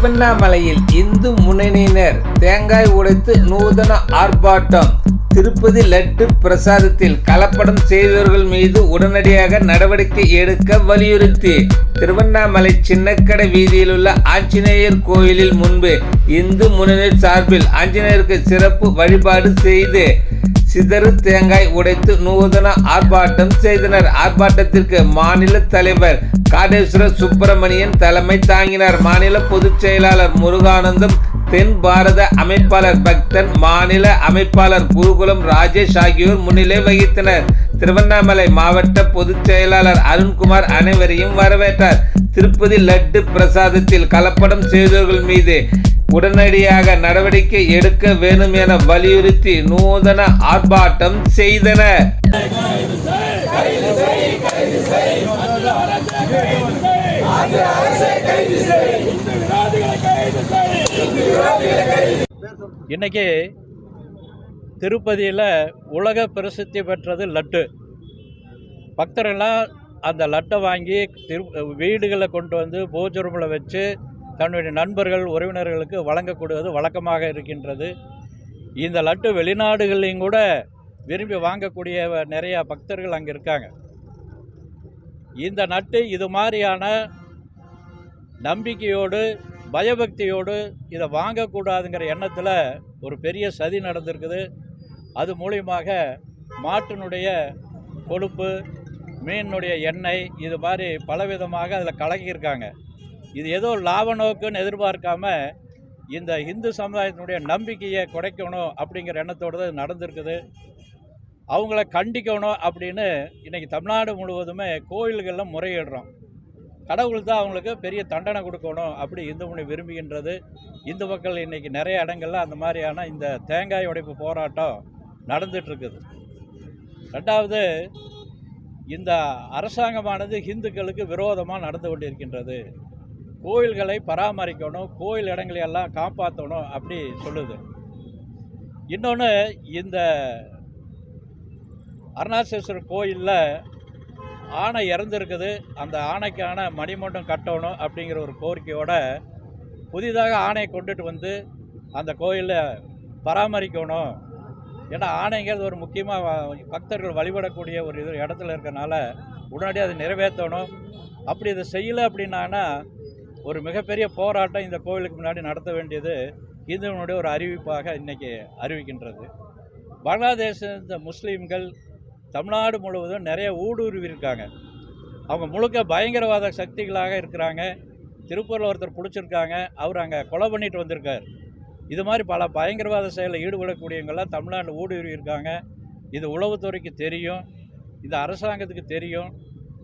திருவண்ணாமலையில் இந்து முன்னணியினர் தேங்காய் உடைத்து நூதன ஆர்ப்பாட்டம். திருப்பதி லட்டு பிரசாதத்தில் கலப்படம் செய்தவர்கள் மீது உடனடியாக நடவடிக்கை எடுக்க வலியுறுத்தி திருவண்ணாமலை சின்னக்கடை வீதியில் உள்ள ஆஞ்சநேயர் கோயிலில் முன்பு இந்து முன்னணி சார்பில் ஆஞ்சநேயருக்கு சிறப்பு வழிபாடு செய்து சிதறு தேங்காய் உடைத்து நூதன ஆர்ப்பாட்டம் செய்தனர். ஆர்ப்பாட்டத்திற்கு மாநில தலைவர் காடேஸ்வர சுப்பிரமணியன் தலைமை தாங்கினார். மாநில பொதுச் செயலாளர் முருகானந்தம் தென் பாரத அமைப்பாளர் பக்தன் மாநில அமைப்பாளர் குருகுலம் ராஜேஷ் ஆகியோர் முன்னிலை வகித்தனர். திருவண்ணாமலை மாவட்ட பொதுச் செயலாளர் அருண்குமார் அனைவரையும் வரவேற்றார். திருப்பதி லட்டு பிரசாதத்தில் கலப்படம் செய்தவர்கள் மீது உடனடியாக நடவடிக்கை எடுக்க வேண்டும் என வலியுறுத்தி நூதன ஆர்ப்பாட்டம் செய்தனர் இன்னைக்கு திருப்பதியில் உலக பிரசித்தி பெற்றது லட்டு. பக்தர்கள்லாம் அந்த லட்டை வாங்கி திரு வீடுகளை கொண்டு வந்து பூஜை ரூமில் வச்சு தன்னுடைய நண்பர்கள் உறவினர்களுக்கு வழங்கக்கூடியது வழக்கமாக இருக்கின்றது. இந்த லட்டு வெளிநாடுகளையும் கூட விரும்பி வாங்கக்கூடிய நிறைய பக்தர்கள் அங்கே இருக்காங்க. இந்த நட்டு இது மாதிரியான நம்பிக்கையோடு பயபக்தியோடு இதை வாங்கக்கூடாதுங்கிற எண்ணத்தில் ஒரு பெரிய சதி நடந்திருக்குது. அது மூலியமாக மாட்டினுடைய கொழுப்பு மீனுடைய எண்ணெய் இது மாதிரி பலவிதமாக அதில் கலக்கியிருக்காங்க இது ஏதோ லாப நோக்குன்னு எதிர்பார்க்காம இந்த இந்து சமுதாயத்தினுடைய நம்பிக்கையை குறைக்கணும் அப்படிங்கிற எண்ணத்தோடு தான் நடந்திருக்குது. அவங்கள கண்டிக்கணும் அப்படின்னு இன்றைக்கி தமிழ்நாடு முழுவதுமே கோயில்களில் முறையிடுறோம். கடவுள் தான் அவங்களுக்கு பெரிய தண்டனை கொடுக்கணும் அப்படி இந்து மொழி விரும்புகின்றது. இந்து மக்கள் இன்றைக்கி நிறைய இடங்களில் அந்த மாதிரியான இந்த தேங்காய் உடைப்பு போராட்டம் நடந்துகிட்ருக்குது ரெண்டாவது இந்த அரசாங்கமானது இந்துக்களுக்கு விரோதமாக நடந்து கொண்டிருக்கின்றது. கோயில்களை பராமரிக்கணும் கோயில் இடங்களை எல்லாம் காப்பாற்றணும் அப்படி சொல்லுது. இன்னொன்று இந்த அருணாசேஸ்வரர் கோயிலில் ஆணை இறந்துருக்குது. அந்த ஆணைக்கான மணிமண்டபம் கட்டணும் அப்படிங்கிற ஒரு கோரிக்கையோட புதிதாக ஆணையை கொண்டுட்டு வந்து அந்த கோயிலை பராமரிக்கணும். ஏன்னா ஆணைங்கிறது ஒரு முக்கியமாக பக்தர்கள் வழிபடக்கூடிய ஒரு இது இடத்துல இருக்கனால உடனடியாக அதை நிறைவேற்றணும். அப்படி இதை செய்யலை அப்படின்னா ஒரு மிகப்பெரிய போராட்டம் இந்த கோவிலுக்கு முன்னாடி நடத்த வேண்டியது இந்துவனுடைய ஒரு அறிவிப்பாக இன்றைக்கி அறிவிக்கின்றது. பங்களாதேஷ இந்த முஸ்லீம்கள் தமிழ்நாடு முழுவதும் நிறைய ஊடுருவி இருக்காங்க அவங்க முழுக்க பயங்கரவாத சக்திகளாக இருக்கிறாங்க. திருப்பூரில் ஒருத்தர் பிடிச்சிருக்காங்க. அவர் அங்கே கொலை பண்ணிட்டு வந்திருக்கார். இது மாதிரி பல பயங்கரவாத செயலில் ஈடுபடக்கூடியவங்கெல்லாம் தமிழ்நாடு ஊடுருவி இருக்காங்க இது உளவுத்துறைக்கு தெரியும். இது அரசாங்கத்துக்கு தெரியும்.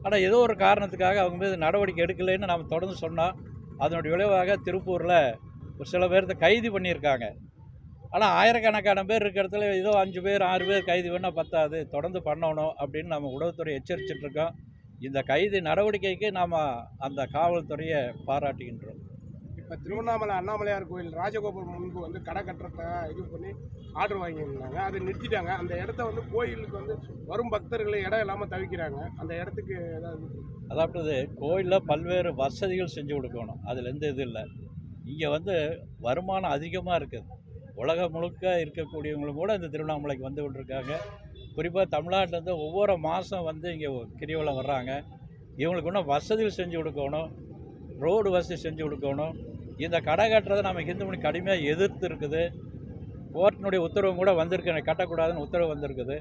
ஆனால் ஏதோ ஒரு காரணத்துக்காக அவங்க மீது நடவடிக்கை எடுக்கலைன்னு நம்ம தொடர்ந்து சொன்னோம் அதனுடைய விளைவாக திருப்பூரில் ஒரு சில பேர்த்த கைது பண்ணியிருக்காங்க. ஆனால் ஆயிரக்கணக்கான பேர் இருக்கிற இடத்துல ஏதோ அஞ்சு பேர் ஆறு பேர் கைது வேணால் பத்தாது. தொடர்ந்து பண்ணணும் அப்படின்னு நம்ம உளவுத்துறை எச்சரிச்சிட்டு இருக்கோம். இந்த கைது நடவடிக்கைக்கு நாம் அந்த காவல்துறையை பாராட்டுகின்றோம். இப்போ திருவண்ணாமலை அண்ணாமலையார் கோயில் ராஜகோபுரம் முன்பு வந்து கடை கட்டுறத இது பண்ணி ஆர்டர் வாங்கியிருந்தாங்க. அதை நிறுத்திட்டாங்க. அந்த இடத்த வந்து கோயிலுக்கு வந்து வரும் பக்தர்களை இடம் இல்லாமல் தவிக்கிறாங்க. அந்த இடத்துக்கு ஏதாவது அதாவது கோயிலில் பல்வேறு வசதிகள் செஞ்சு கொடுக்கணும். அதில் எந்த இது இல்லை. இங்கே வந்து வருமானம் அதிகமாக இருக்குது. உலகம் முழுக்க இருக்கக்கூடியவங்களும் கூட இந்த திருவண்ணாமலைக்கு வந்து கொண்டிருக்காங்க. குறிப்பாக தமிழ்நாட்டிலேருந்து ஒவ்வொரு மாதம் வந்து இங்கே கிரிவலம் வர்றாங்க. இவங்களுக்கு இன்னும் வசதிகள் செஞ்சு கொடுக்கணும். ரோடு வசதி செஞ்சு கொடுக்கணும். இந்த கடை கட்டுறதை நம்ம ஹிந்து மணி கடுமையாக எதிர்த்து இருக்குது. கோர்ட்டினுடைய உத்தரவும் கூட வந்திருக்கு. கட்டக்கூடாதுன்னு உத்தரவு வந்திருக்குது.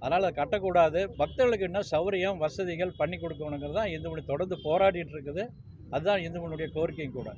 அதனால் அதை கட்டக்கூடாது. பக்தர்களுக்கு இன்னும் சௌரியம் வசதிகள் பண்ணி கொடுக்கணுங்கிறது தான் இந்து மணி தொடர்ந்து போராடிட்டு இருக்குது. அதுதான் இந்து மணியுடைய கோரிக்கையும் கூட.